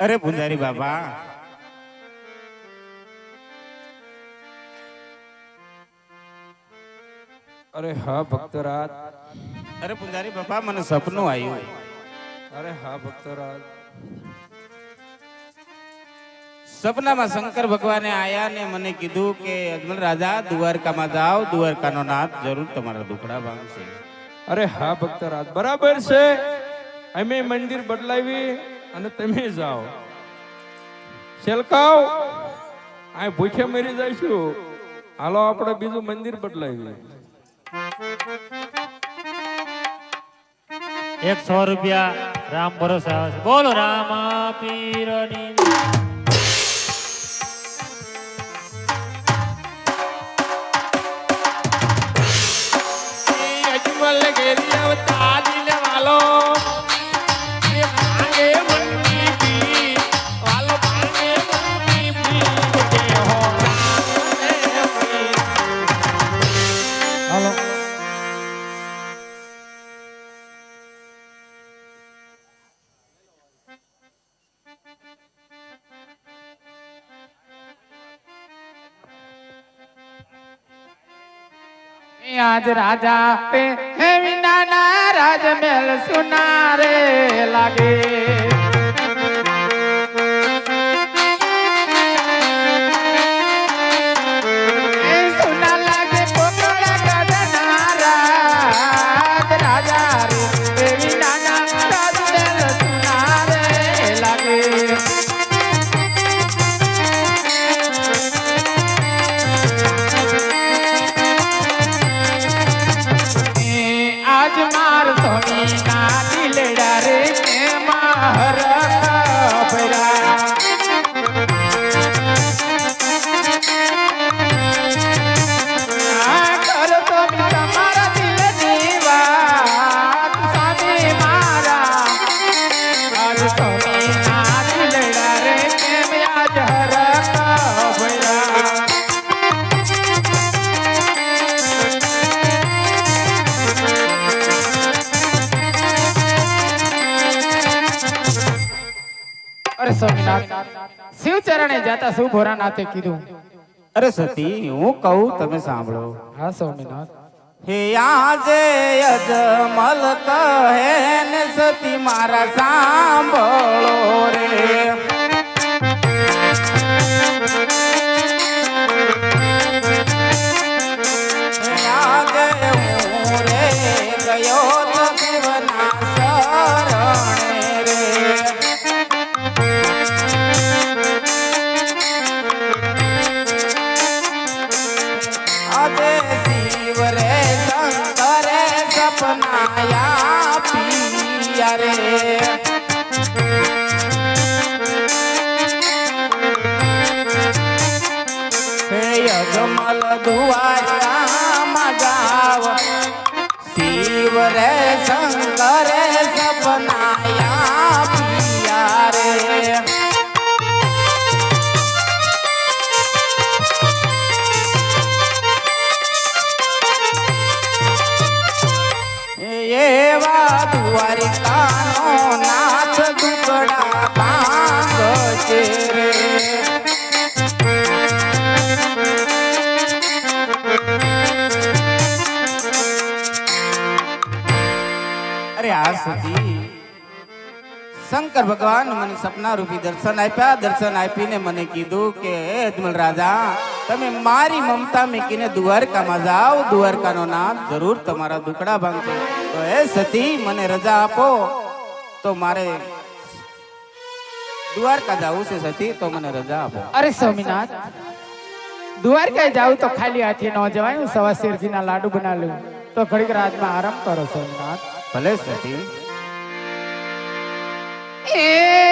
અરે પૂજારી બાબા. અરે હા ભક્તરાજ. અરે પૂજારી બાબા મને સપનું આવ્યું. અરે હા ભક્તરાજ. સપનામાં શંકર ભગવાને આયા ને મને કીધું કે અજમલ રાજા દ્વારકામાં જાઓ દ્વારકાનો નાથ જરૂર તમારા દુખડા ભાંગશે. અરે હા ભક્તરાજ. બરાબર છે. અમે મંદિર બદલાવી અને તમે જાઓ. છેલકાવ. આ ભૂખે મરી જઈશું. હાલો આપણે બીજું મંદિર બદલાવી એકસો રૂપિયા રામ ભરોસા બોલો, રામ પીરની આજ રાજા પે હે વિનાના રાજ મેલ સુનારે લાગે. અરે સ્વામિનાથ શિવ ચરણે જતા શું ભોરાનાથે કીધું? અરે સતી હું કહું તમે સાંભળો. હા સ્વામિનાથ. હે આજે અજમલ કહે ને સતી મારા સાંભળો રે. અજમલ દુઆરામાં જાવ શિવ રે શંકર સપનાયા પિયા રે એવા દ્વારિકાનો નાથ દુકડા ભાંગ છે રે અરે આ સતી શંકર ભગવાન મને સપના રૂપી દર્શન આપ્યા. દર્શન આપીને મને કીધું કે અજમલ રાજા, તમે મારી મમતા મેકીને દ્વારકામાં જાઓ. દ્વારકાનો નાથ જરૂર તમારા દુકડા ભાંગશે. તો એ સતી, મને રજા આપો. તો મારે દ્વારકા જવું છે સતી, તો મને રજા આપો. અરે સ્વામીનાથ દ્વારકા જાવ તો ખાલી હાથે ન જવાય. હું સવા શેરજીના લાડુ બનાવ્યું તો ઘડીક રાતમાં આરામ કરો સ્વામિનાથ. ભલે સતી. એ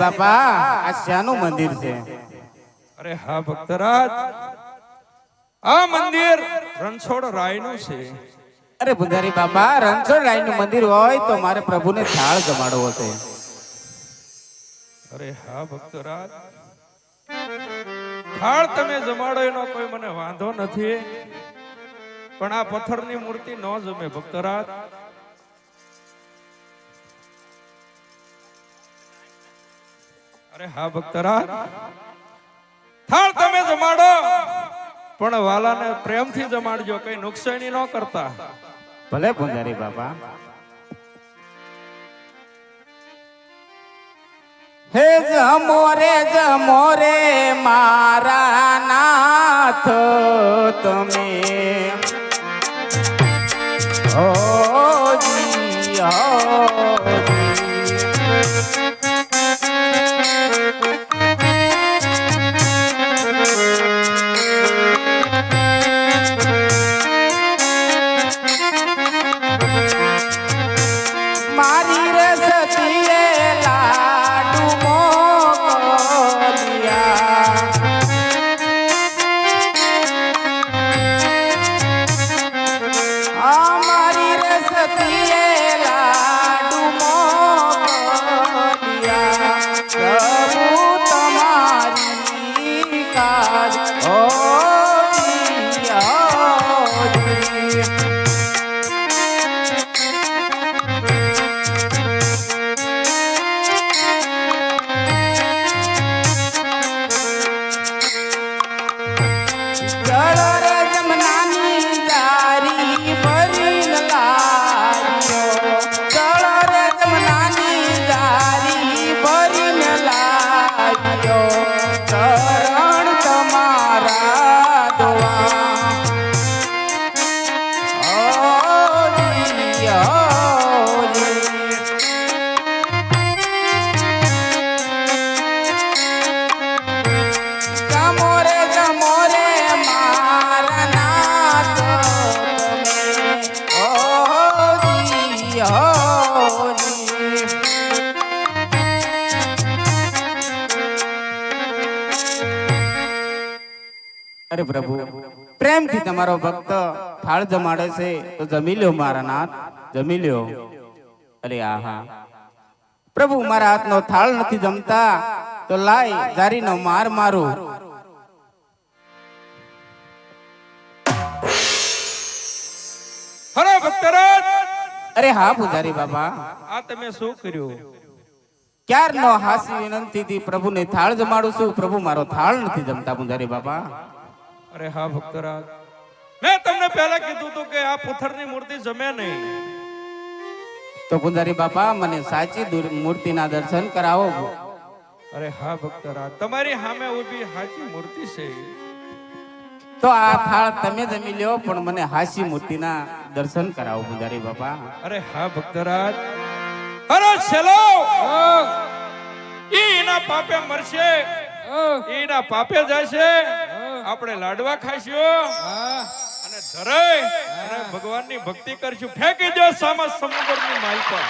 બાપા આ શાનું મંદિર છે. અરે હા ભક્તરાજ. આ મંદિર રણછોડ રાયનું છે. અરે પૂજારી બાપા રણછોડરાયનું મંદિર હોય તો મારે પ્રભુને થાળ જમાડવો હતો અરે હા ભક્તરાજ. થાળ તમે જમાડો એનો કોઈ મને વાંધો નથી. પણ આ પથ્થરની મૂર્તિ ન જમે ભક્તરાજ. અરે હા ભક્તરા. થાળ તમે જમાડો. પણ વાલાને પ્રેમથી જમાડજો કઈ નુકસાની ન કરતા. ભલે પૂજારી બાપા. હે જમો રે જમો રે મારા નાથ તમે. ઓ જી. Happy અરે પ્રભુ, પ્રેમથી તમારો ભક્ત થાળ જમાડે છે, તો જમી લ્યો મારા નાથ, જમી લ્યો. અરે આહા. પ્રભુ, મારા હાથનો થાળ નથી જમતા, તો લાય, જારીનો માર મારું. હરે ભક્તરાજ અરે હા પૂજારી બાબા. આ તમે શું કર્યું? ક્યારનો હાસી વિનંતી થી પ્રભુને થાળ જમાડું છું? પ્રભુ મારો થાળ નથી જમતા પૂજારી બાબા. અરે હા ભક્તરાજ. મેં તમને પહેલા કીધું હતું કે આ પથ્થરની મૂર્તિ જમે નહીં. તો પૂજારી બાપા મને સાચી મૂર્તિના દર્શન કરાવો. અરે હા ભક્તરાજ. તમારી સામે ઊભી સાચી મૂર્તિ છે. તો આ થાળ તમે જમી લ્યો પણ મને હાસી મૂર્તિના દર્શન કરાવો પૂજારી બાપા. અરે હા ભક્તરાજ. અરે ચલો એના પાપે મરશે. એના પાપે જશે. આપણે લાડવા ખાઈશું. અને ધરાય અને ભગવાનની ભક્તિ કરશું. ફેંકી દો સામા સમુદ્રની માલ પર